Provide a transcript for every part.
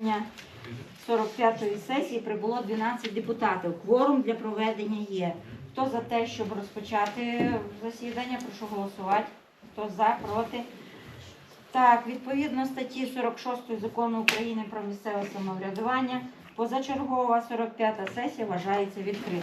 Дня 45-ї сесії прибуло 12 депутатів. Кворум для проведення є. Хто за те, щоб розпочати засідання, прошу голосувати. Хто за, проти? Так, відповідно статті 46 закону України про місцеве самоврядування, позачергова 45-та сесія вважається відкритою.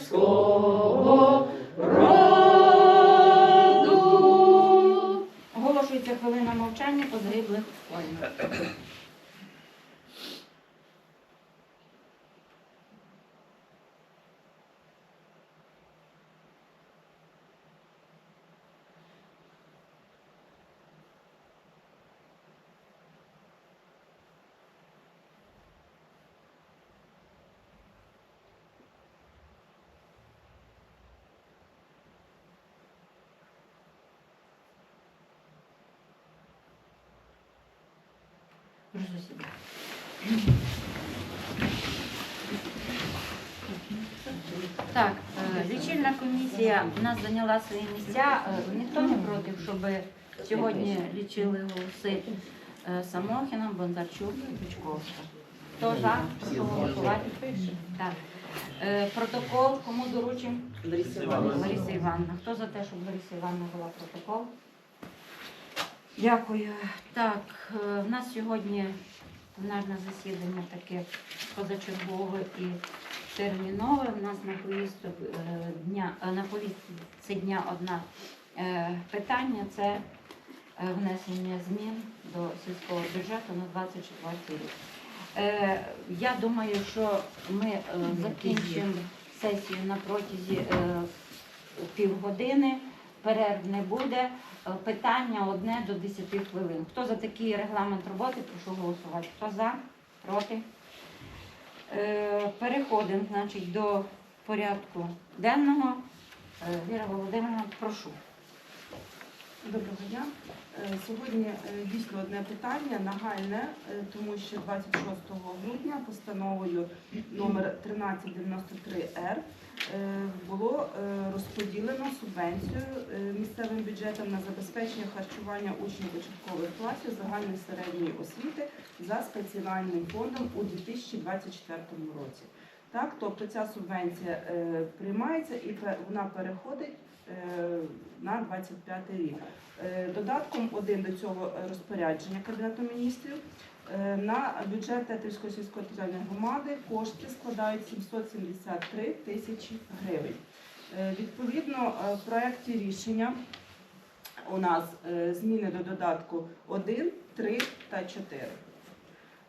козацького роду. Оголошується хвилина мовчання по загиблих воїнах. Так, е, лічильна комісія у нас зайняла свої місця. Е, Ніхто не проти, щоб сьогодні лічили голоси е, Самохіна, Бондарчук і Бичковська. Хто за? Прошу голосувати. Так. Протокол кому доручимо? Лариса Івановна. Хто за те, щоб Лариса Івановна була протокол? Дякую. Так, е, в нас сьогодні пленарне засідання таке позачергове і термінове. У нас на повістку е, дня е, на повістці дня одне е, питання це внесення змін до сільського бюджету на 24 рік. Я думаю, що ми закінчимо сесію на протязі півгодини. Перерв не буде. Е, Питання одне до 10 хвилин. Хто за такий регламент роботи, прошу голосувати. Хто за? Проти? Е, Переходимо значить, до порядку денного. Е, Віра Володимирівна, прошу. Доброго дня. Сьогодні дійсно одне питання нагальне, тому що 26 грудня постановою номер 1393 Р було е, розподілено субвенцію е, місцевим бюджетом на забезпечення харчування учнів початкових класів загальної середньої освіти за спеціальним фондом у 2024 році. Так, тобто ця субвенція е, приймається і вона переходить е, на 25 рік. Е, Додатком один до цього е, розпорядження Кабінету міністрів е, на бюджет Тетрівської сільської територіальної громади кошти складають 773 тисячі гривень. Е, Відповідно, е, в проєкті рішення у нас е, зміни до додатку 1, 3 та 4.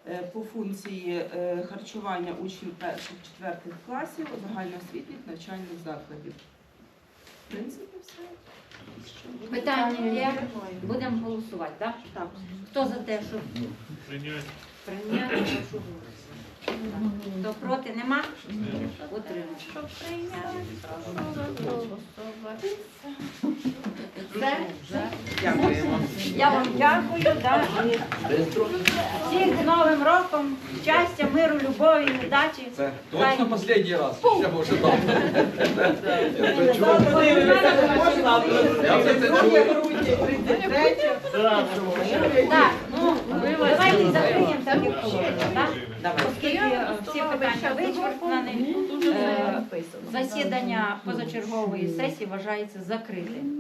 Е, По функції е, харчування учнів перших четвертих класів загальноосвітніх навчальних закладів. В принципі, все. Питання є? Будемо голосувати, так? Так. Хто за те, щоб Прийняти. прийняти, прошу голосувати. Хто проти, нема? Щоб прийняти, прошу Дякуємо. Я вам дякую. Да, і всіх з Новим роком, щастя, миру, любові, удачі. Це точно останній раз. Ще може там. Так, ну давайте закриємо так, як? Оскільки е, всі питання вичерпані, е, засідання позачергової сесії вважається закритим.